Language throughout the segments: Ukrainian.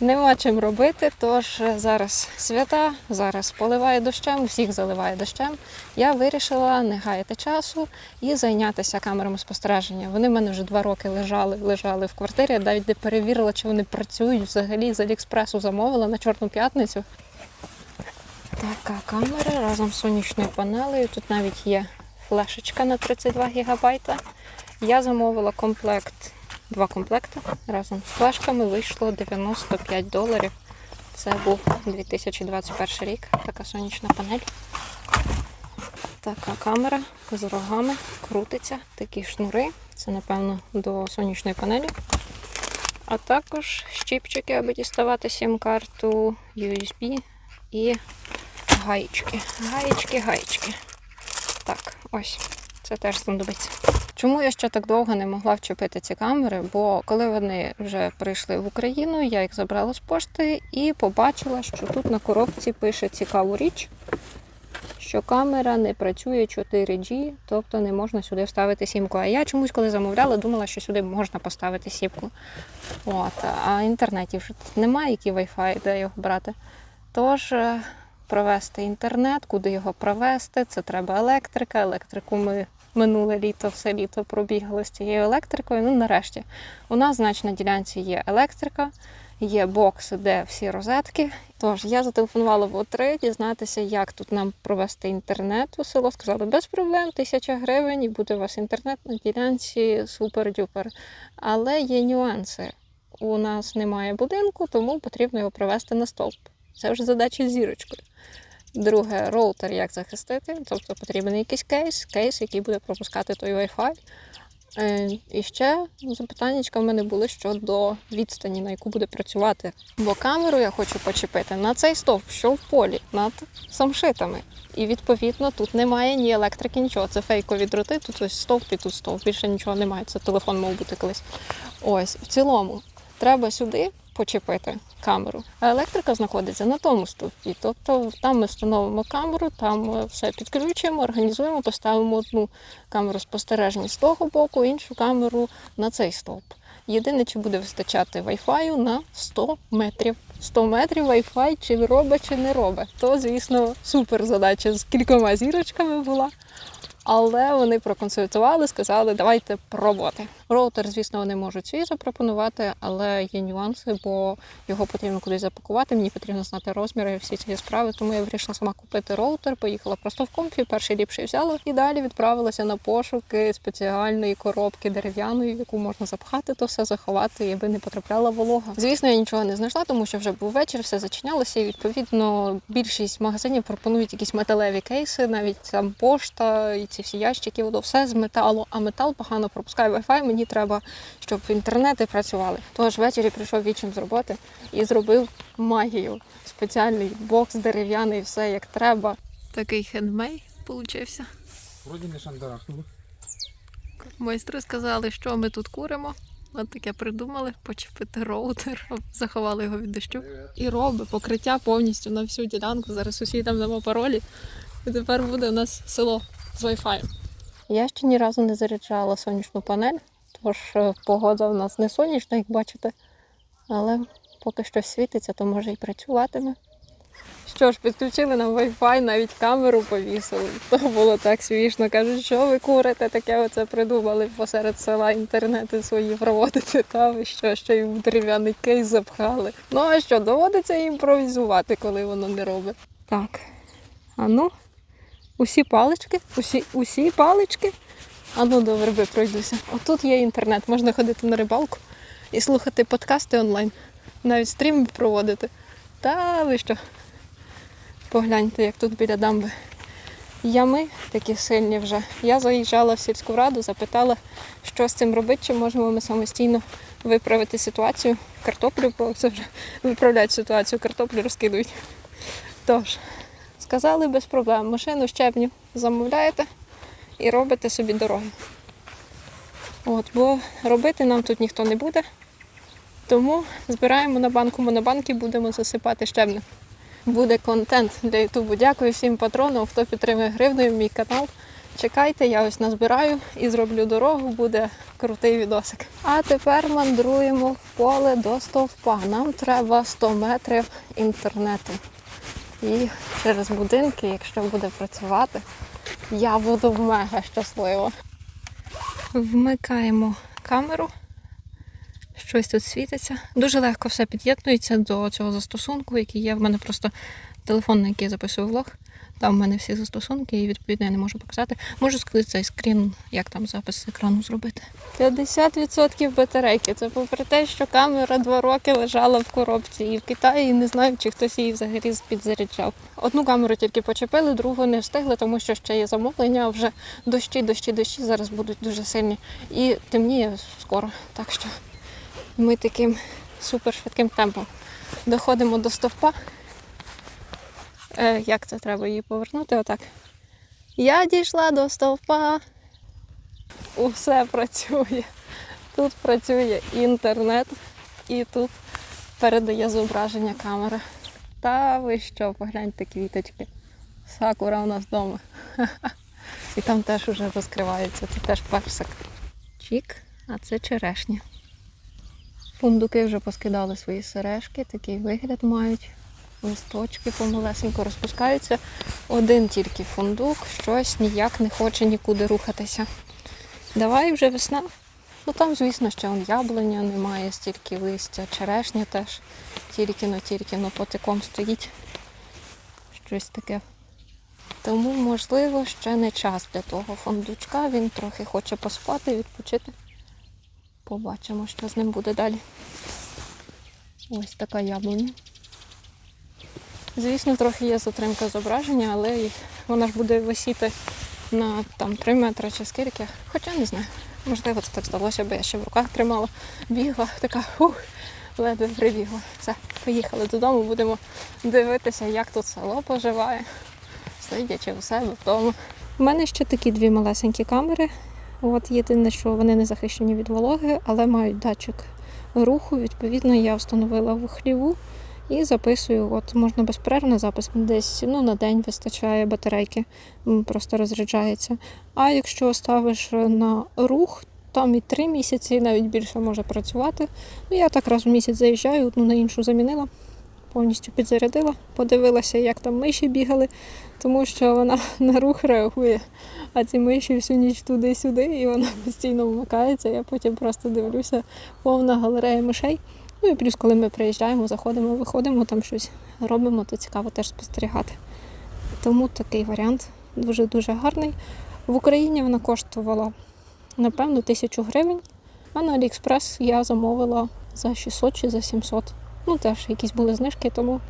Нема чим робити, тож зараз свята, зараз поливає дощем, всіх заливає дощем. Я вирішила не гаяти часу і зайнятися камерами спостереження. Вони в мене вже два роки лежали, лежали в квартирі. Я навіть не перевірила, чи вони працюють взагалі з Аліекспресу замовила на Чорну п'ятницю. Така камера разом з сонячною панелею. Тут навіть є флешечка на 32 гігабайта. Я замовила комплект, два комплекти разом з флешками вийшло 95 доларів. Це був 2021 рік. Така сонячна панель. Така камера з рогами крутиться, такі шнури. Це, напевно, до сонячної панелі. А також щіпчики, аби діставати сім-карту, USB і гаєчки. Гаєчки, гаєчки. Так, ось. Це теж знадобиться. Чому я ще так довго не могла вчепити ці камери? Бо коли вони вже прийшли в Україну, я їх забрала з пошти і побачила, що тут на коробці пише цікаву річ, що камера не працює 4G, тобто не можна сюди вставити сімку. А я чомусь, коли замовляла, думала, що сюди можна поставити сімку. От, а інтернетів вже немає, який Wi-Fi, де його брати. Тож е, провести інтернет, куди його провести, це треба електрика. Електрику ми минуле літо, все літо пробігли з цією електрикою. Ну, нарешті, у нас, значить, на ділянці є електрика, є бокс, де всі розетки. Тож я зателефонувала в О3 дізнатися, як тут нам провести інтернет у село. Сказали, без проблем, тисяча гривень, і буде у вас інтернет на ділянці супер-дюпер. Але є нюанси. У нас немає будинку, тому потрібно його провести на стовп. Це вже задача з зірочкою. Друге, роутер як захистити, тобто потрібен якийсь кейс, кейс, який буде пропускати той Wi-Fi. Е, І ще запитання в мене були щодо відстані, на яку буде працювати. Бо камеру я хочу почепити на цей стовп, що в полі, над самшитами. І відповідно тут немає ні електрики, нічого. Це фейкові дроти, тут ось стовп і тут стовп. Більше нічого немає. Це телефон мав бути колись. Ось, в цілому, треба сюди почепити камеру. А електрика знаходиться на тому стовпі. Тобто там ми встановимо камеру, там е, все підключимо, організуємо, поставимо одну камеру спостереження з того боку, іншу камеру на цей стовп. Єдине, чи буде вистачати Wi-Fi на 100 метрів. 100 метрів Wi-Fi чи робить, чи не робить. То, звісно, супер задача з кількома зірочками була. Але вони проконсультували, сказали, давайте пробувати. Роутер, звісно, вони можуть свій запропонувати, але є нюанси, бо його потрібно кудись запакувати. Мені потрібно знати розміри всі ці справи. Тому я вирішила сама купити роутер, поїхала просто в комфі, перший ліпший взяла і далі відправилася на пошуки спеціальної коробки дерев'яної, в яку можна запхати, то все заховати, аби не потрапляла волога. Звісно, я нічого не знайшла, тому що вже був вечір, все зачинялося, і відповідно більшість магазинів пропонують якісь металеві кейси, навіть там пошта і ці всі ящики, воно все з металу, а метал погано пропускає Wi-Fi. Мені треба, щоб інтернети працювали. Тож ввечері прийшов вічим з роботи і зробив магію. Спеціальний бокс дерев'яний, все як треба. Такий хендмей получився. Вроді не шандарахнуло. Майстри сказали, що ми тут куримо. От таке придумали, почепити роутер, заховали його від дощу. І роби покриття повністю на всю ділянку. Зараз сусідам дамо паролі. І тепер буде у нас село з Wi-Fi. Я ще ні разу не заряджала сонячну панель, тож е, погода у нас не сонячна, як бачите. Але поки що світиться, то може і працюватиме. Що ж, підключили нам Wi-Fi, навіть камеру повісили. То було так смішно. Кажуть, що ви курите, таке оце придумали посеред села інтернети свої проводити. Та ви що, ще й в дерев'яний кейс запхали. Ну а що, доводиться імпровізувати, коли воно не робить. Так. А ну, усі палички, усі, усі палички. А ну до верби пройдуся. Отут є інтернет, можна ходити на рибалку і слухати подкасти онлайн, навіть стріми проводити. Та ви що? Погляньте, як тут біля дамби ями такі сильні вже. Я заїжджала в сільську раду, запитала, що з цим робити, чи можемо ми самостійно виправити ситуацію. Картоплю, бо це вже виправляють ситуацію, картоплю розкидують. Тож, сказали без проблем. Машину щебню замовляєте і робите собі дороги. От, бо робити нам тут ніхто не буде. Тому збираємо на банку монобанки, будемо засипати щебнем буде контент для Ютубу. Дякую всім патронам, хто підтримує гривнею мій канал. Чекайте, я ось назбираю і зроблю дорогу, буде крутий відосик. А тепер мандруємо в поле до стовпа. Нам треба 100 метрів інтернету. І через будинки, якщо буде працювати, я буду мега щаслива. Вмикаємо камеру. Щось тут світиться. Дуже легко все під'єднується до цього застосунку, який є. В мене просто телефон, на який я записую влог. Там в мене всі застосунки, і відповідно я не можу показати. Можу сказати цей скрін, як там запис екрану зробити. 50% батарейки. Це попри те, що камера два роки лежала в коробці і в Китаї, і не знаю, чи хтось її взагалі підзаряджав. Одну камеру тільки почепили, другу не встигли, тому що ще є замовлення. а Вже дощі, дощі, дощі зараз будуть дуже сильні. І темніє скоро. Так що ми таким супершвидким темпом доходимо до стовпа. Е, як це треба її повернути? Отак. Я дійшла до стовпа. Усе працює. Тут працює інтернет і тут передає зображення камера. Та ви що, погляньте квіточки. Сакура у нас вдома. І там теж уже розкривається. Це теж персик. Чік, а це черешня. Фундуки вже поскидали свої сережки, такий вигляд мають. Листочки помалесенько розпускаються. Один тільки фундук, щось ніяк не хоче нікуди рухатися. Давай вже весна. Ну там, звісно, ще он яблуня немає, стільки листя, черешня теж тільки-но, тільки-но потиком стоїть. Щось таке. Тому, можливо, ще не час для того фундучка. Він трохи хоче поспати, відпочити. Побачимо, що з ним буде далі. Ось така яблуня. Звісно, трохи є затримка зображення, але вона ж буде висіти на там 3 метри чи скільки. Хоча не знаю. Можливо, це так здалося, бо я ще в руках тримала, бігла, така ух, ледве прибігла. Все, поїхали додому, будемо дивитися, як тут село поживає, сидячи у себе вдома. У мене ще такі дві малесенькі камери. От єдине, що вони не захищені від вологи, але мають датчик руху. Відповідно, я встановила в хліву і записую. От можна безперервно запис десь ну, на день вистачає батарейки, просто розряджається. А якщо ставиш на рух, там і три місяці, і навіть більше може працювати. Ну, я так раз в місяць заїжджаю, одну на іншу замінила, повністю підзарядила, подивилася, як там миші бігали, тому що вона на рух реагує. А ці миші всю ніч туди-сюди, і вона постійно вмикається. Я потім просто дивлюся, повна галерея мишей. Ну і плюс, коли ми приїжджаємо, заходимо, виходимо, там щось робимо, то цікаво теж спостерігати. Тому такий варіант дуже-дуже гарний. В Україні вона коштувала, напевно, тисячу гривень, а на Аліекспрес я замовила за 600 чи за 700. Ну, теж якісь були знижки, тому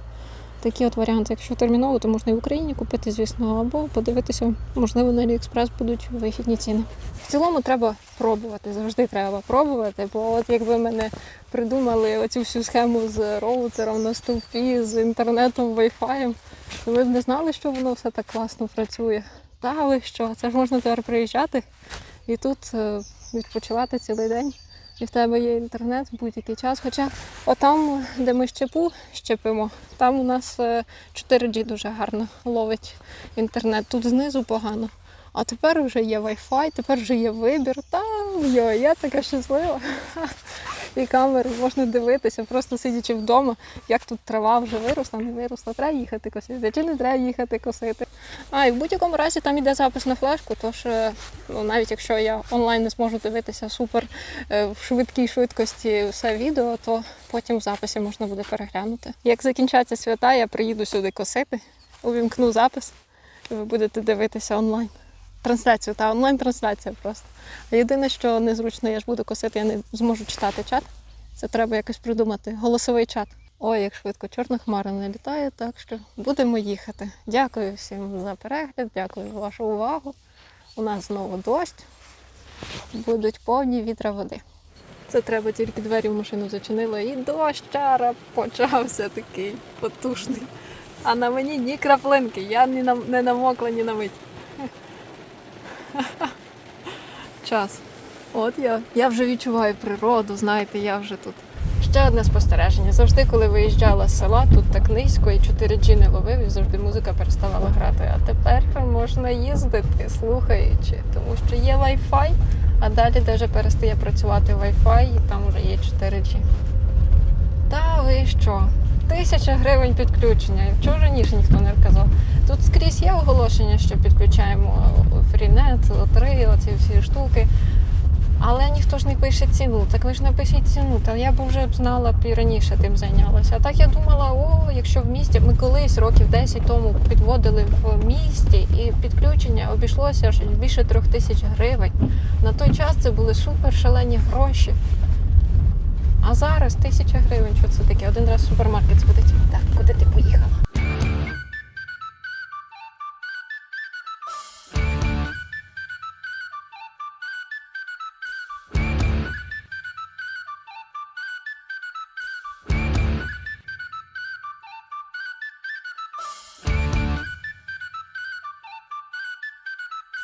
такі от варіанти. Якщо терміново, то можна і в Україні купити, звісно, або подивитися, можливо, на Аліекспрес будуть вихідні ціни. В цілому треба пробувати, завжди треба пробувати, бо от якби мене придумали оцю всю схему з роутером на стовпі, з інтернетом, вайфаєм, то ви б не знали, що воно все так класно працює. Та ви що, це ж можна тепер приїжджати і тут е, відпочивати цілий день. І в тебе є інтернет в будь-який час. Хоча отам, де ми щепу щепимо, там у нас е, 4G дуже гарно ловить інтернет. Тут знизу погано. А тепер вже є Wi-Fi, тепер вже є вибір. Та йо, я така щаслива. І камери можна дивитися, просто сидячи вдома, як тут трава вже виросла, не виросла, треба їхати косити, чи не треба їхати косити. А і в будь-якому разі там іде запис на флешку, тож е, ну, навіть якщо я онлайн не зможу дивитися супер е, в швидкій швидкості все відео, то потім в записі можна буде переглянути. Як закінчаться свята, я приїду сюди косити, увімкну запис, і ви будете дивитися онлайн. Трансляцію, та онлайн-трансляція просто. Єдине, що незручно, я ж буду косити, я не зможу читати чат. Це треба якось придумати. Голосовий чат. Ой, як швидко чорна хмара не літає, так що будемо їхати. Дякую всім за перегляд, дякую за вашу увагу. У нас знову дощ. Будуть повні вітра води. Це треба тільки двері в машину зачинила і дощ почався такий потужний. А на мені ні краплинки, я не намокла ні на мить. Час. От я. Я вже відчуваю природу, знаєте, я вже тут. Ще одне спостереження. Завжди, коли виїжджала з села, тут так низько і 4G не ловив, і завжди музика переставала грати. А тепер можна їздити, слухаючи, тому що є Wi-Fi, а далі де вже перестає працювати Wi-Fi, і там вже є 4G. Та ви що? Тисяча гривень підключення. Чого раніше ніхто не казав? Тут скрізь є оголошення, що підключаємо фрінет, лотри, оці всі штуки. Але ніхто ж не пише ціну. Так ви ж напишіть ціну. Та я б вже б знала і раніше тим зайнялася. А так я думала, о, якщо в місті ми колись років 10 тому підводили в місті, і підключення обійшлося аж більше трьох тисяч гривень. На той час це були супер шалені гроші. А зараз тисяча гривень, що це таке? Один раз в супермаркет сходить. Так, куди?